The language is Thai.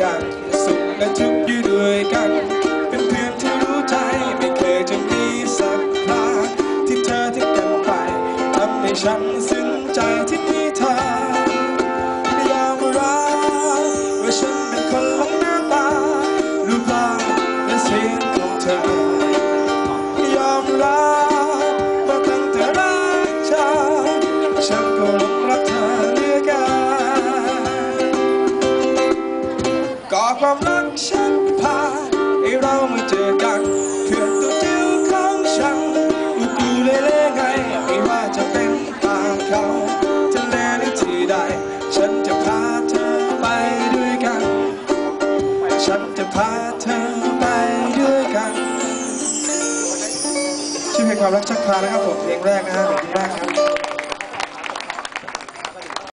กัน สุขและทุกข์อยู่ด้วยกัน เป็นเพื่อนที่รู้ใจไม่เคยจะมีสักคราที่เธอทิ้งกันไปทำให้ฉันซึ้งใจที่มีเธอยอมรับว่าฉันเป็นคนหลงหน้าตารูปร่างแลสียงของเธอยอมรับ ก็ความรักฉันพาให้เรามาเจอกันเพื่อนตัวจิ๋วของฉันยู่ดูเลยๆไงไม่ว่าจะเป็นตางเขาจะเลหรือที่ใด ฉันจะพาเธอไปด้วยกัน ฉันจะพาเธอไปด้วยกันชื่อเพลงความรักฉันพานะครับผมเพลงแรกนะครับ